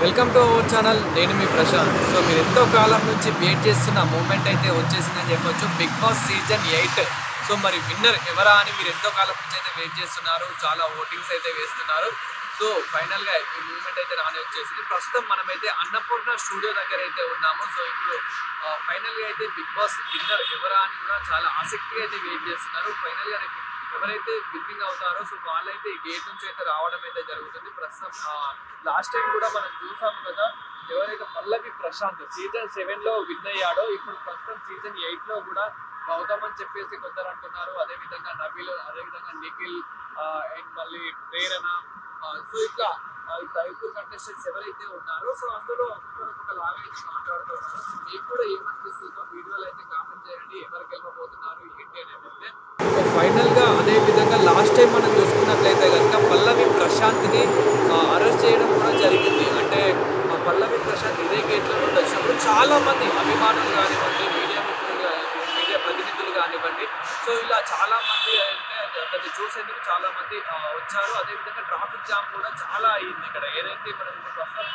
Welcome to our channel నేను మీ Prashanth. So మీరు ఎంతో కాలం నుంచి వెయిట్ చేస్తున్న మూమెంట్ అయితే వచ్చేసిందని చెప్పొచ్చు. Bigg Boss season eight so మరి విన్నర్ ఎవరా అని మీరు ఎంతో కాలం నుంచి అయితే వెయిట్ చేస్తున్నారు. చాలా ఓటింగ్స్ అయితే వేస్తున్నారు. సో ఫైనల్గా ఈ మూమెంట్ అయితే రాని వచ్చేసింది. ప్రస్తుతం మనమైతే అన్నపూర్ణ స్టూడియో దగ్గర అయితే ఉన్నాము. సో ఇప్పుడు ఫైనల్గా అయితే బిగ్ బాస్ విన్నర్ ఎవరా అని కూడా చాలా ఆసక్తిగా అయితే వెయిట్ చేస్తున్నారు. ఫైనల్గా రేపు ఎవరైతే బిల్డింగ్ అవుతారో సో వాళ్ళైతే ఈ గేట్ నుంచి అయితే రావడం అయితే జరుగుతుంది. ప్రస్తుతం లాస్ట్ టైం కూడా మనం చూసాము కదా ఎవరైతే పల్లవి ప్రశాంత్ సీజన్ సెవెన్లో విన్ అయ్యాడో ఇప్పుడు ప్రస్తుతం సీజన్ ఎయిట్లో కూడా గౌతమ్ అని చెప్పేసి కొందరు అనుకున్నారు అదేవిధంగా నబీల్ నిఖిల్ అండ్ మళ్ళీ ప్రేరణ. సో ఇట్లా ఆ, ఇట్లా కంటెస్టెంట్స్ ఎవరైతే ఉన్నారో సో అందులో ఒక లాగా అయితే మాట్లాడుతున్నారు మీకు కూడా ఏమనిపిస్తుందో వీడియోలో అయితే కామెంట్ చేయండి. ఎవరికి వెళ్ళబోతున్నారు ఏంటి అనేది ఫైనల్గా అదే విధంగా లాస్ట్ టైం మనం చూసుకున్నట్లయితే కనుక పల్లవి ప్రశాంత్ని అరెస్ట్ చేయడం కూడా జరిగింది. అంటే పల్లవి ప్రశాంత్ ఇదే గేట్లో నుండి వచ్చినప్పుడు చాలామంది అభిమానులు కానివ్వండి మీడియా మిత్రులు మీడియా ప్రతినిధులు కానివ్వండి సో ఇలా చాలామంది అంటే అది చూసేందుకు చాలా మంది వచ్చారు. అదే విధంగా ట్రాఫిక్ జామ్ కూడా చాలా అయింది ఇక్కడ. ఏదైతే మనం ప్రస్తుతం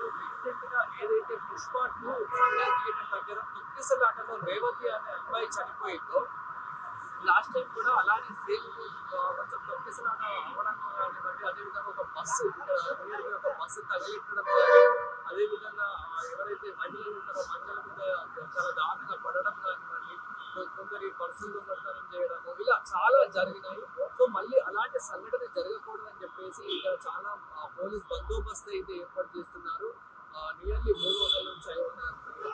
రోడ్ రీసెంట్గా ఏదైతే పుష్పాటు టూ ఇండియా థియేటర్ దగ్గర తొక్కిసలాటలో రేవతి అనే అమ్మాయి చనిపోయిందో లాస్ట్ టైం కూడా అలానే సేమ్ కొంచెం తొక్కిసలాట అవ్వడం కానివ్వండి అదేవిధంగా ఒక బస్సు ఒక బస్సు తగిలిట్టడం కానీ అదేవిధంగా ఎవరైతే మహిళలు ఉంటారో మహిళల మీద చాలా దారుణంగా పడడం కానివ్వండి కొందరి పర్సులు దొంగతనం చేయడము ఇలా చాలా జరిగినాయి. సో మళ్ళీ అలాంటి సంఘటన జరగకూడదు చేసి ఇక్కడ చాలా పోలీస్ బందోబస్తు అయితే ఏర్పాటు చేస్తున్నారు. నియర్లీ మూడు వందల నుంచి ఐదు వందల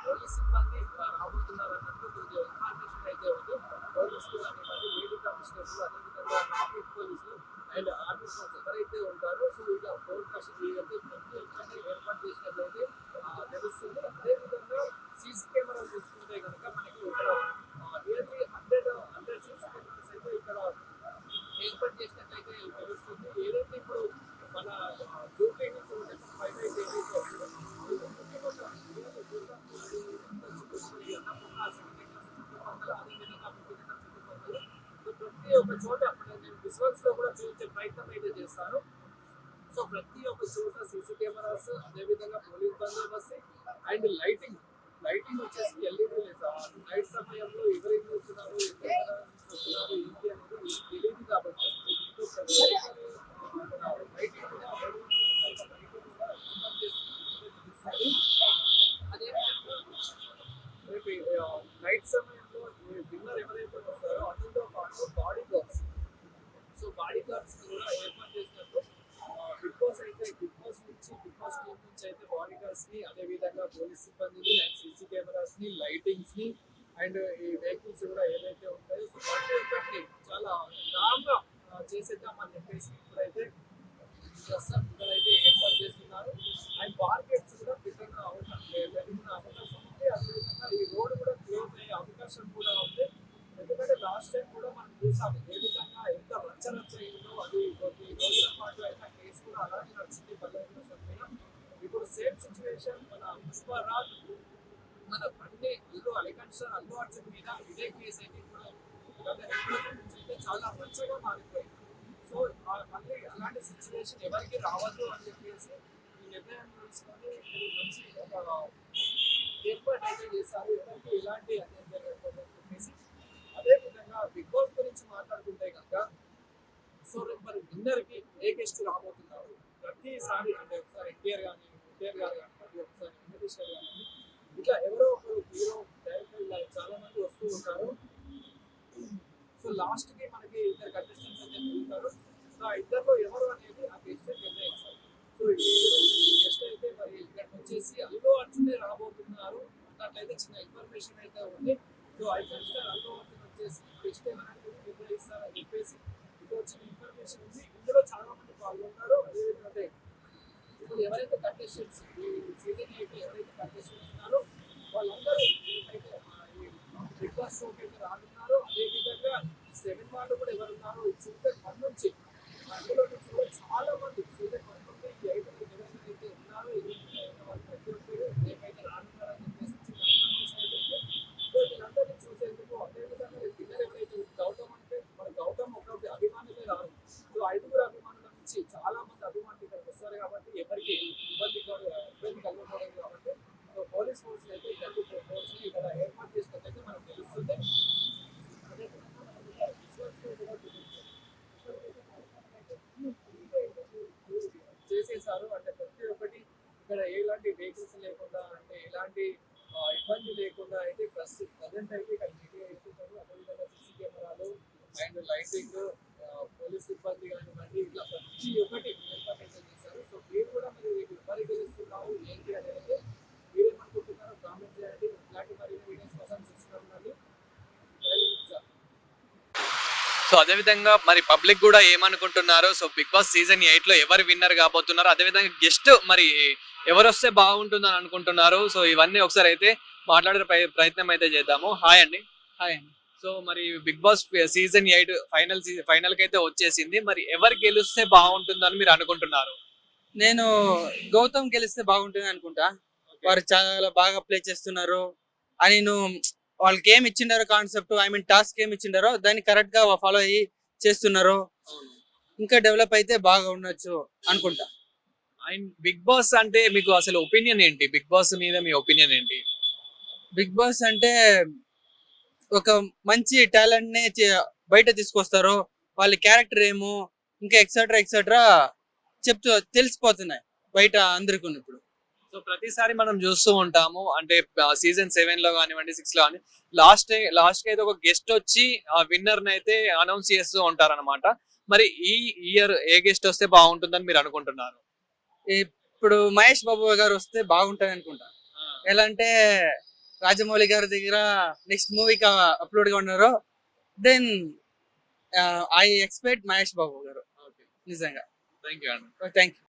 పోలీస్ సిబ్బంది రాబోతున్నారు అన్నట్టు కొద్దిగా ఇన్ఫర్మేషన్ అయితే ఉంది. పోలీసులు కానివ్వండి లేడీ కమిషనర్లు అదేవిధంగా ట్రాఫిక్ పోలీసులు అండ్ ఆర్మీ ఫోర్స్ ఎవరైతే ఉంటారో సో ఇలా ఫోర్స్ అయితే ప్రతి ఒక్కరిని ఏర్పాటు చేసినట్లయితే తెలుస్తుంది. అదేవిధంగా సీసీ కెమెరాలు చూసుకుంటే కనుక మనకి ఇక్కడ nearly hundred hundred CC cameras అయితే ఇక్కడ ఏర్పాటు చేసినట్లయితే తెలుస్తుంది ఏదైతే ఇప్పుడు మన డ్యూటీ నుంచి ఉన్న ఫైవ్ అయితే ఏదైతే ఉందో, ఈ డ్యూటీ ఒక ఏదైతే చూద్దాం, ఈ అన్నపూర్ణ సెక్రటరీ చుట్టుపక్కల, అదేవిధంగా మిగిలిన చుట్టుపక్కల, సో ప్రతి ఒక్క చోట నేను విజువల్స్లో కూడా చూపించే ప్రయత్నం అయితే చేస్తారు సో ప్రతి ఒక్క చోట సీసీ కెమెరాస్ అదేవిధంగా పోలీస్ బందోబస్తు అండ్ లైటింగ్ లైటింగ్ వచ్చేసి ఎల్ఈడి నైట్ సమయంలో ఎవరికి వచ్చినారు ఎక్కడ నుంచి ఏంటి అనేది తెలియదు కాబట్టి ప్రతి ఒక్కరి లైటింగ్ కూడా లైటింగ్ కూడా ఇన్ఫార్మ్ చేస్తుంది అదే రేపు నైట్ సమయంలో విన్నర్ ఎవరైతే వస్తారో అతనితో పాటు bodyguards so bodyguards కూడా ఏర్పాటు చేసినట్టు బిగ్ బాస్ అయితే బిగ్ బాస్ నుంచి బిగ్ బాస్ టీం నుంచి అయితే కెమెరాస్ని అదే విధంగా పోలీస్ సిబ్బందిని అండ్ సీసీ కెమెరాస్ని లైటింగ్స్ని అండ్ ఈ వెహికల్స్ కూడా ఏవైతే ఉంటాయో సో ప్రతి ఒక్కటి చాలా స్ట్రాంగ్ చేసేద్దామని చెప్పేసి ఇప్పుడైతే ప్రస్తుతం ఇక్కడైతే ఏర్పాటు చేస్తున్నారు. అండ్ మార్కెట్స్ కూడా పెద్దగా అవకాశం పెరిగిన అవకాశం ఉంది. అదేవిధంగా ఈ రోడ్ కూడా క్లోజ్ అయ్యే అవకాశం కూడా ఉంది. ఎందుకంటే లాస్ట్ టైం కూడా మనం చూసాము ఏ విధంగా ఎంత రచ్చ రచ్చ అయిందో అది కొద్ది రోజుల పాటు అయితే కేసు కూడా అలాగే నడిచింది పల్లె ఇప్పుడు సేమ్ సిచ్యువేషన్ మన పుష్పరాజ్ మన బండి ఇల్లు అలిగన్షన్ అల్లు అర్జున్ మీద ఇదే కేసు అయితే కూడా గత నుంచి అయితే చాలా మంచిగా మారిపోయింది. సో మళ్ళీ అలాంటి సిచ్యువేషన్ ఎవరికి రావద్దు అని చెప్పేసి ఈ నిర్ణయం తీసుకొని మీరు మంచి ఒక ఏర్పాటు అయితే చేశారు. ఎవరికి ఎలాంటి అన్యాయం జరగకూడదు అని చెప్పేసి అదే విధంగా బిగ్ బాస్ గురించి మాట్లాడుకుంటే కనుక సో రేపు మరి విన్నర్కి ఏ గెస్ట్ రాబోతున్నారు? ప్రతిసారి అంటే ఒకసారి ఎన్టీఆర్ కానీ ఒకసారి ఇట్లా ఎవరో ఒకరు హీరో డైరెక్టర్ ఇలా చాలా మంది వస్తూ ఉంటారు. సో లాస్ట్కి మనకి ఇద్దరు కంటెస్టెంట్స్ అయితే మిగులుతారు సో ఆ ఇద్దరిలో ఎవరు అనేది ఆ గెస్ట్ నిర్ణయిస్తారు. సో ఇప్పుడు ఈ గెస్ట్ అయితే మరి ఇక్కడ వచ్చేసి అల్లు అర్జునే రాబోతున్నారు అన్నట్లయితే చిన్న ఇన్ఫర్మేషన్ అయితే ఉంది. So icon star Allu Arjun వచ్చేసి గెస్ట్ ఎవరైతే నిర్ణయిస్తారని చెప్పేసి ఇది వచ్చిన ఇన్ఫర్మేషన్ ఉంది. ఇందులో చాలా మంది పాల్గొన్నారు అదేవిధంగా ఎవరైతే కంటెస్టెంట్స్ ఈ ఎవరైతే కంటెస్టెంట్స్ ఉన్నారో వాళ్ళందరూ బిగ్ బాస్ షోకి అయితే రానున్నారో అదేవిధంగా సెవెన్ వాళ్ళు కూడా ఎవరున్నారో ఈ సీజన్ నుంచి అందులో నుంచి కూడా చాలా మంది సీజన్ వన్ నుండి ఎయిట్ సో అదే విధంగా మరి పబ్లిక్ కూడా ఏమనుకుంటున్నారు సో బిగ్ బాస్ సీజన్ ఎయిట్లో ఎవరు విన్నర్ కాబోతున్నారు అదే విధంగా గెస్ట్ మరి ఎవరు వస్తే బాగుంటుందని అనుకుంటున్నారు సో ఇవన్నీ ఒకసారి అయితే మాట్లాడే ప్రయ- ప్రయత్నం అయితే చేద్దాము. హాయ్ అండి. హాయ్ అండి. సో మరి Bigg Boss season eight final ఫైనల్కి అయితే వచ్చేసింది. మరి ఎవరు గెలిస్తే బాగుంటుందని మీరు అనుకుంటున్నారు? నేను గౌతమ్ గెలిస్తే బాగుంటుంది అనుకుంటా. వారు చాలా బాగా ప్లే చేస్తున్నారు. అని నువ్వు వాళ్ళకి ఏం ఇచ్చిండారో కాన్సెప్ట్ ఐ మీన్ టాస్క్ ఏం ఇచ్చిండారో దాన్ని కరెక్ట్గా ఫాలో అయ్యి చేస్తున్నారు. ఇంకా డెవలప్ అయితే బాగా ఉండొచ్చు అనుకుంటా. అండ్ బిగ్ బాస్ అంటే మీకు అసలు ఒపీనియన్ ఏంటి? బిగ్ బాస్ మీద మీ ఒపీనియన్ ఏంటి? బిగ్ బాస్ అంటే ఒక మంచి టాలెంట్ని బయట తీసుకొస్తారు. వాళ్ళ క్యారెక్టర్ ఏమో ఇంకా ఎక్సెట్రా ఎక్సెట్రా చెప్తూ తెలిసిపోతున్నాయి బయట అందరికీ ఇప్పుడు సో ప్రతిసారి మనం చూస్తూ ఉంటాము. అంటే సీజన్ సెవెన్లో కానివ్వండి సిక్స్లో కానీ లాస్ట్ లాస్ట్కి అయితే ఒక గెస్ట్ వచ్చి ఆ విన్నర్ని అయితే అనౌన్స్ చేస్తూ ఉంటారన్నమాట. మరి ఈ ఇయర్ ఏ గెస్ట్ వస్తే బాగుంటుందని మీరు అనుకుంటున్నారు? ఇప్పుడు మహేష్ బాబు గారు వస్తే బాగుంటది అనుకుంటా. ఎలా అంటే రాజమౌళి గారి దగ్గర నెక్స్ట్ మూవీకి అప్లోడ్గా ఉన్నారు then I expect Mahesh Babu garu. నిజంగా. Thank you thank you